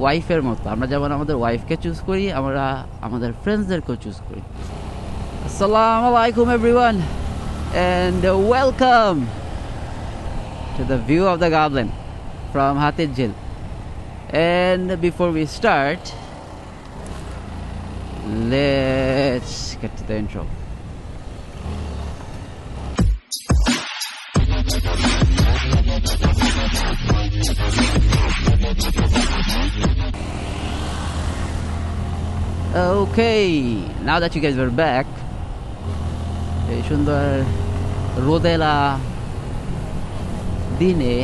ওয়াইফের মতো। আমরা যেমন আমাদের ওয়াইফকে চুজ করি, আমরা আমাদের ফ্রেন্ডসদেরকেও চুজ করি। আসসালাম আলাইকুম everyone and welcome to the view of the garden from হাতের jail and before we start let's get to the intro Okay, now that you guys are back, এই সুন্দর রোদেলা দিনে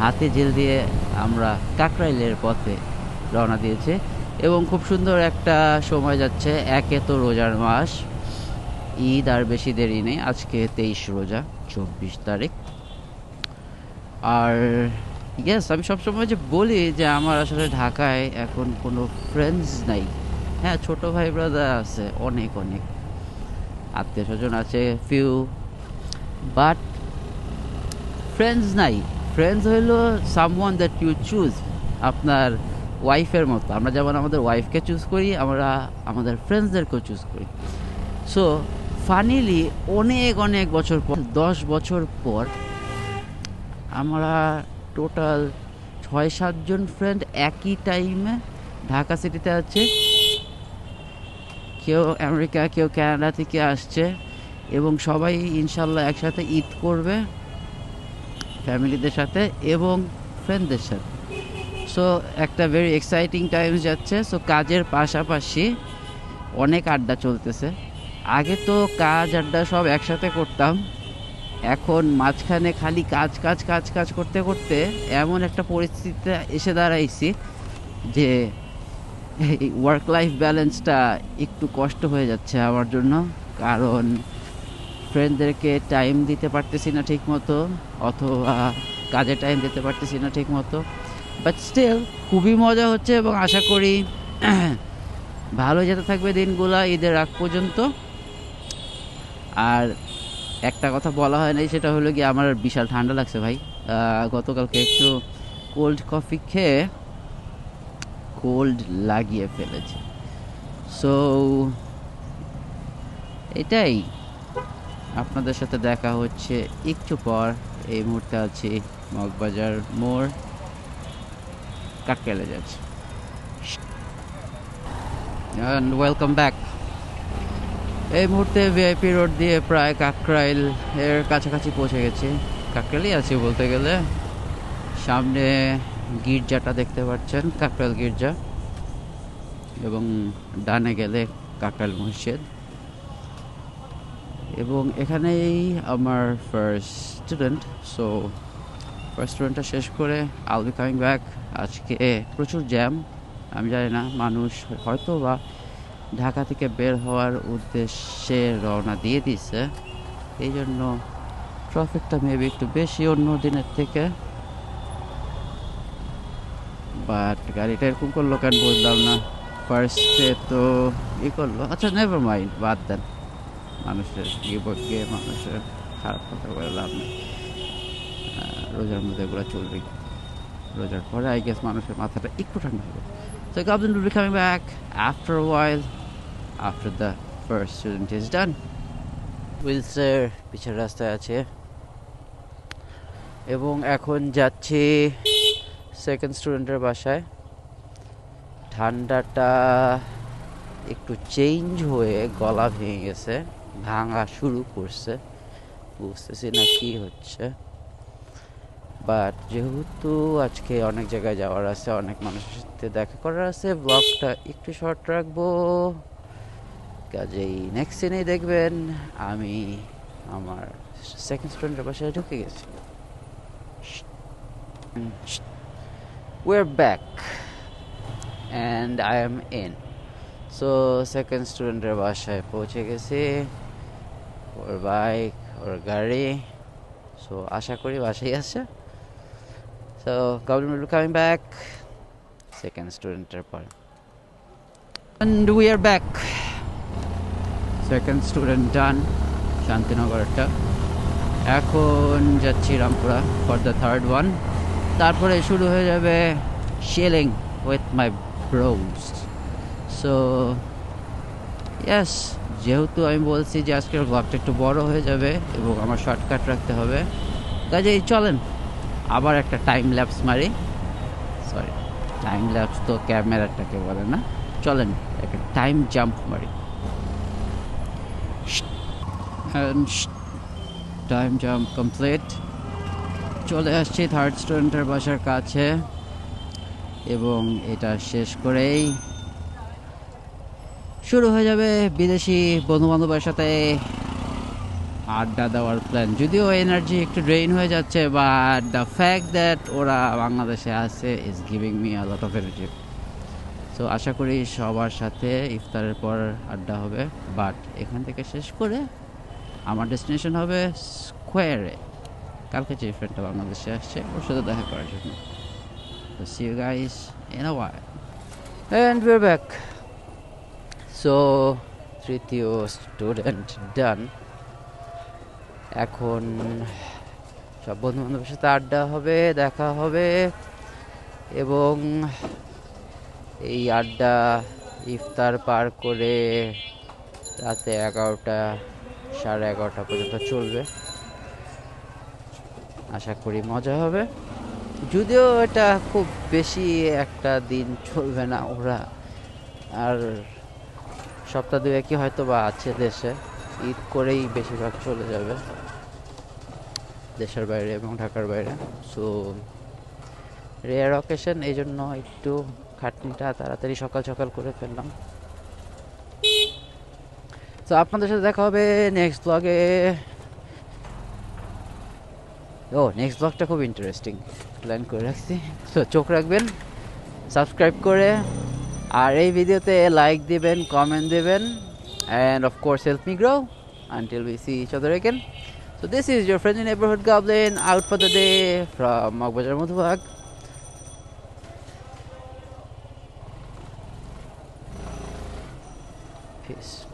হাতে জেল দিয়ে আমরা কাকরাইলের পথে রওনা দিয়েছে এবং খুব সুন্দর একটা সময় যাচ্ছে একে তো রোজার মাস। ঈদ আর বেশি দেরি নেই আজকে তেইশ রোজা চব্বিশ তারিখ। আর ইয়েস আমি সবসময় যে বলি যে আমার আসলে ঢাকায় এখন কোনো ফ্রেন্ডস নাই। হ্যাঁ ছোটো ভাই ব্রাদার আছে, অনেক অনেক। আত্মীয় স্বজন আছে ফিউ বাট ফ্রেন্ডস নাই। ফ্রেন্ডস হইল সামওয়ান দ্যাট ইউ চুজ আপনার ওয়াইফের মতো। আমরা যেমন আমাদের ওয়াইফকে চুজ করি, আমরা আমাদের ফ্রেন্ডসদেরকেও চুজ করি। সো ফানিলি অনেক অনেক বছর পর, দশ বছর পর, আমরা টোটাল ছয় সাতজন ফ্রেন্ড একই টাইমে ঢাকা সিটিতে আছে। কেউ আমেরিকা, কেউ কানাডা থেকে আসছে এবং সবাই ইনশাল্লাহ একসাথে ঈদ করবে ফ্যামিলিদের সাথে এবং ফ্রেন্ডদের সাথে। সো একটা ভেরি এক্সাইটিং টাইম যাচ্ছে। সো কাজের পাশাপাশি অনেক আড্ডা চলতেছে। আগে তো কাজ, আড্ডা সব একসাথে করতাম। এখন মাঝখানে খালি কাজ কাজ কাজ কাজ করতে করতে এমন একটা পরিস্থিতিতে এসে দাঁড়াইছি যে এই ওয়ার্ক লাইফ ব্যালেন্সটা একটু কষ্ট হয়ে যাচ্ছে আমার জন্য। কারণ ফ্রেন্ডদেরকে টাইম দিতে পারতেছি না ঠিক মতো অথবা কাজে টাইম দিতে পারতেছি না ঠিক মতো বাট স্টিল খুবই মজা হচ্ছে এবং আশা করি ভালো যেতে থাকবে দিনগুলা ঈদের আগ পর্যন্ত। আর একটা কথা বলা হয় নাই, সেটা হলো কি আমার বিশাল ঠান্ডা লাগছে ভাই। গতকালকে একটু কোল্ড কফি খেয়ে কোল্ড লাগিয়ে ফেলেছে। সো এটাই। আপনাদের সাথে দেখা হচ্ছে একটু পর। এই মুহূর্তে আছি মগবাজার মোড় কাকরাইলে যাচ্ছি। ওয়েলকাম ব্যাক এই মুহূর্তে ভিআইপি রোড দিয়ে প্রায় কাকরাইল এর কাছাকাছি পৌঁছে গেছি। কাকরাইলই আছি বলতে গেলে। সামনে গির্জাটা দেখতে পাচ্ছেন, কাকরাইল গির্জা। এবং ডানে গেলে কাকরাইল মসজিদ। এবং এখানেই আমার ফার্স্ট স্টুডেন্ট সো ফার্স্ট স্টুডেন্টটা শেষ করে আল বি কামিং ব্যাক আজকে প্রচুর জ্যাম আমি জানি না, মানুষ হয়তো বা ঢাকা থেকে বের হওয়ার উদ্দেশ্যে রওনা দিয়ে দিছে এই জন্য ট্রাফিকটা মেবি একটু বেশি অন্য দিনের থেকে। বাট গাড়িটা এরকম করল কেন বুঝলাম না। ফার্স্টে তো ই করল। আচ্ছা নেভার মাইন্ড বাদ দেন। মানুষের গিয়ে মানুষের খারাপ কথা বলে লাভ নেই। রোজার মধ্যে এগুলো চলবে। রোজার পরে আই গেস মানুষের মাথাটা একটু ঠান্ডা হবে। So Goblin will be coming back after a while after the first student is done. উইলসের পিছের রাস্তায় আছে এবং এখন যাচ্ছি সেকেন্ড স্টুডেন্টের বাসায় ঠান্ডাটা একটু চেঞ্জ হয়ে গলা ভেঙে গেছে ভাঙা শুরু করছে বুঝতেছি না কি হচ্ছে বাট যেহেতু আজকে অনেক জায়গায় যাওয়ার আছে অনেক মানুষের সাথে দেখা করার আছে ব্লগটা একটু শর্ট রাখব কাজেই নেক্সট সিনেই দেখবেন আমি আমার সেকেন্ড স্টুডেন্টের বাসায় ঢুকে গেছি। We're back and I am in. So second স্টুডেন্টের বাসায় পৌঁছে গেছি। ওর বাইক ওর গাড়ি। সো আশা করি বাসায় আছে। So government coming back second স্টুডেন্টের পর। And we are back. Second student done শান্তিনগরটা। এখন যাচ্ছি Rampura for the third one তারপরে শুরু হয়ে যাবে chilling with my bros. So yes যেহেতু আমি বলছি যে আজকের ব্লগটা একটু বড় হয়ে যাবে এবং আমার শর্টকাট রাখতে হবে, কাজেই চলেন, আবার একটা টাইম ল্যাপস মারি। সরি টাইম ল্যাপস তো ক্যামেরাটাকে বলে না। চলেন, একটা টাইম জাম্প মারি। টাইম জাম্প কমপ্লিট চলে আসছি থার্ড স্টুডেন্টের বাসার কাছে এবং এটা শেষ করেই। শুরু হয়ে যাবে বিদেশি বন্ধু বান্ধবের সাথে আড্ডা দেওয়ার প্ল্যান যদিও এনার্জি একটু ড্রেইন হয়ে যাচ্ছে বাট দ্য ফ্যাক্ট দ্যাট ওরা বাংলাদেশে আছে is giving me a of energy so আশা করি সবার সাথে ইফতারের পর আড্ডা হবে বাট এখান থেকে শেষ করে আমার ডেস্টিনেশন হবে স্কোয়ারে কালকে যে ফ্রেন্ডটা বাংলাদেশে আসছে, ওর সাথে দেখা করার জন্য। তো see you guys in a while and we're back so তৃতীয় স্টুডেন্ট ডান এখন সব বন্ধু বান্ধবের সাথে আড্ডা হবে, দেখা হবে। এবং এই আড্ডা ইফতার পার করে রাতে এগারোটা সাড়ে এগারোটা পর্যন্ত চলবে। আশা করি মজা হবে। যদিও এটা খুব বেশি একটা দিন চলবে না ওরা। আর সপ্তাহ দুয়েকই হয়তো বা আছে দেশে। ঈদ করেই বেশিরভাগ চলে যাবে। দেশের বাইরে এবং ঢাকার বাইরে। সো রেয়ার অকেশন এই জন্য একটু খাটনিটা তাড়াতাড়ি সকাল সকাল করে ফেললাম। তো আপনাদের সাথে দেখা হবে নেক্সট ব্লগে ও নেক্সট ব্লগটা খুব ইন্টারেস্টিং প্ল্যান করে রাখছি। তো চোখ রাখবেন সাবস্ক্রাইব করে, আর এই ভিডিওতে লাইক দেবেন কমেন্ট দেবেন and of course help me grow until we see each other again তো this is your friend in neighbourhood গাবলেন out for the day from Moghbazar Madhubagh Peace.